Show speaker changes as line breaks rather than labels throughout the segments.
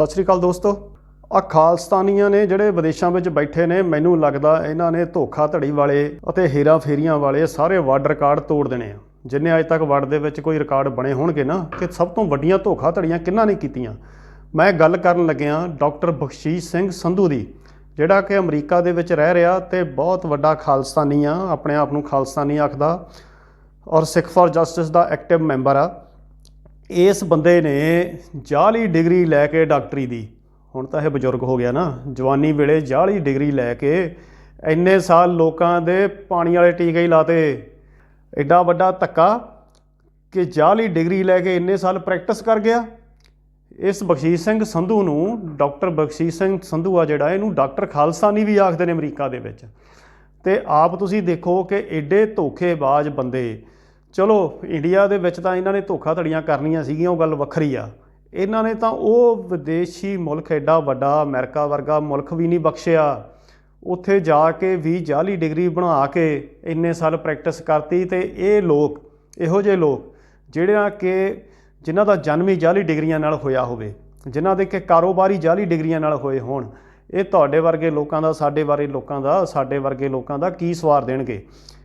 ਸਤਿ ਸ਼੍ਰੀ ਅਕਾਲ ਦੋਸਤੋ। ਆ ਖਾਲਸਤਾਨੀਆਂ ਨੇ ਜਿਹੜੇ ਵਿਦੇਸ਼ਾਂ ਵਿੱਚ ਬੈਠੇ ਨੇ, ਮੈਨੂੰ ਲੱਗਦਾ ਇਹਨਾਂ ਨੇ ਧੋਖਾ ਧੜੀ ਵਾਲੇ ਅਤੇ ਹੇਰਾ ਫੇਰੀਆਂ ਵਾਲੇ ਸਾਰੇ ਵਰਡ ਰਿਕਾਰਡ ਤੋੜ ਦੇਣੇ ਆ। ਜਿੰਨੇ ਅੱਜ ਤੱਕ ਵਰਲਡ ਦੇ ਵਿੱਚ ਕੋਈ ਰਿਕਾਰਡ ਬਣੇ ਹੋਣਗੇ ਨਾ, ਕਿ ਸਭ ਤੋਂ ਵੱਡੀਆਂ ਧੋਖਾ ਧੜੀਆਂ ਕਿਹਨਾਂ ਨੇ ਕੀਤੀਆਂ? ਮੈਂ ਗੱਲ ਕਰਨ ਲੱਗਿਆ ਡਾਕਟਰ ਬਖਸ਼ੀਸ਼ ਸਿੰਘ ਸੰਧੂ ਦੀ, ਜਿਹੜਾ ਕਿ ਅਮਰੀਕਾ ਦੇ ਵਿੱਚ ਰਹਿ ਰਿਹਾ ਤੇ ਬਹੁਤ ਵੱਡਾ ਖਾਲਸਤਾਨੀ ਆ, ਆਪਣੇ ਆਪ ਨੂੰ ਖਾਲਸਤਾਨੀ ਆਖਦਾ ਔਰ ਸਿੱਖ ਫਾਰ ਜਸਟਿਸ ਦਾ ਐਕਟਿਵ ਮੈਂਬਰ ਆ। ਇਸ ਬੰਦੇ ਨੇ ਜਾਲੀ ਡਿਗਰੀ ਲੈ ਕੇ ਡਾਕਟਰੀ ਦੀ। ਹੁਣ ਤਾਂ ਇਹ ਬਜ਼ੁਰਗ ਹੋ ਗਿਆ ਨਾ। ਜਵਾਨੀ ਵੇਲੇ ਜਾਲੀ ਡਿਗਰੀ ਲੈ ਕੇ ਇੰਨੇ ਸਾਲ ਲੋਕਾਂ ਦੇ ਪਾਣੀ ਵਾਲੇ ਟੀਕੇ ਹੀ ਲਾਤੇ। ਐਡਾ ਵੱਡਾ ਧੱਕਾ ਕਿ ਜਾਲੀ ਡਿਗਰੀ ਲੈ ਕੇ ਇੰਨੇ ਸਾਲ ਪ੍ਰੈਕਟਿਸ ਕਰ ਗਿਆ। ਇਸ ਬਖਸ਼ੀਸ਼ ਸਿੰਘ ਸੰਧੂ ਨੂੰ, ਡਾਕਟਰ ਬਖਸ਼ੀਸ਼ ਸਿੰਘ ਸੰਧੂ ਆ ਜਿਹੜਾ, ਇਹਨੂੰ ਡਾਕਟਰ ਖਾਲਸਾਨੀ ਵੀ ਆਖਦੇ ਨੇ ਅਮਰੀਕਾ ਦੇ ਵਿੱਚ। ਤੇ ਆਪ ਤੁਸੀਂ ਦੇਖੋ ਕਿ ਐਡੇ ਧੋਖੇਬਾਜ਼ ਬੰਦੇ ਚਲੋ ਇੰਡੀਆ ਦੇ ਵਿੱਚ ਤਾਂ ਇਹਨਾਂ ਨੇ ਧੋਖਾ ਧੜੀਆਂ ਕਰਨੀਆਂ ਸੀਗੀਆਂ, ਉਹ ਗੱਲ ਵੱਖਰੀ ਆ। ਇਹਨਾਂ ਨੇ ਤਾਂ ਉਹ ਵਿਦੇਸ਼ੀ ਮੁਲਕ ਐਡਾ ਵੱਡਾ, ਅਮਰੀਕਾ ਵਰਗਾ ਮੁਲਕ ਵੀ ਨਹੀਂ ਬਖਸ਼ਿਆ। ਉੱਥੇ ਜਾ ਕੇ ਵੀ ਜਾਲੀ ਡਿਗਰੀ ਬਣਾ ਕੇ ਇੰਨੇ ਸਾਲ ਪ੍ਰੈਕਟਿਸ ਕਰਤੀ ਤੇ ਇਹ ਲੋਕ, ਇਹੋ ਜਿਹੇ ਲੋਕ, ਜਿਹੜਿਆਂ ਕਿ ਜਿਨ੍ਹਾਂ ਦਾ ਜਨਮ ਹੀ ਜਾਲੀ ਡਿਗਰੀਆਂ ਨਾਲ ਹੋਇਆ ਹੋਵੇ, ਜਿਨ੍ਹਾਂ ਦੇ ਕਿ ਕਾਰੋਬਾਰੀ ਜਾਲੀ ਡਿਗਰੀਆਂ ਨਾਲ ਹੋਏ ਹੋਣ, ਇਹ ਤੁਹਾਡੇ ਵਰਗੇ ਲੋਕਾਂ ਦਾ, ਸਾਡੇ ਬਾਰੇ ਲੋਕਾਂ ਦਾ, ਸਾਡੇ ਵਰਗੇ ਲੋਕਾਂ ਦਾ ਕੀ ਸਵਾਰ ਦੇਣਗੇ?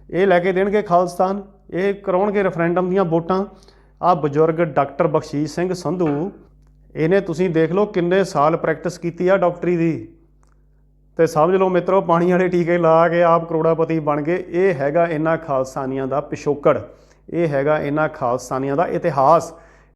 ਇਹ ਲੈ ਕੇ ਦੇਣਗੇ ਖਾਲਿਸਤਾਨ? ਇਹ ਕਰਾਉਣਗੇ ਰੈਫਰੈਂਡਮ ਦੀਆਂ ਵੋਟਾਂ। ਆ ਬਜ਼ੁਰਗ ਡਾਕਟਰ ਬਖਸ਼ੀਸ਼ ਸਿੰਘ ਸੰਧੂ, ਇਹਨੇ ਤੁਸੀਂ ਦੇਖ ਲਓ ਕਿੰਨੇ ਸਾਲ ਪ੍ਰੈਕਟਿਸ ਕੀਤੀ ਆ ਡਾਕਟਰੀ ਦੀ। ਤੇ ਸਮਝ ਲਓ ਮਿੱਤਰੋ, ਪਾਣੀ ਵਾਲੇ ਟੀਕੇ ਲਾ ਕੇ ਆਪ ਕਰੋੜਾਪਤੀ ਬਣ ਗਏ। ਇਹ ਹੈਗਾ ਇਹਨਾਂ ਖਾਲਸਾਨੀਆਂ ਦਾ ਪਿਛੋਕੜ। ਇਹ ਹੈਗਾ ਇਹਨਾਂ ਖਾਲਸਾਨੀਆਂ ਦਾ ਇਤਿਹਾਸ।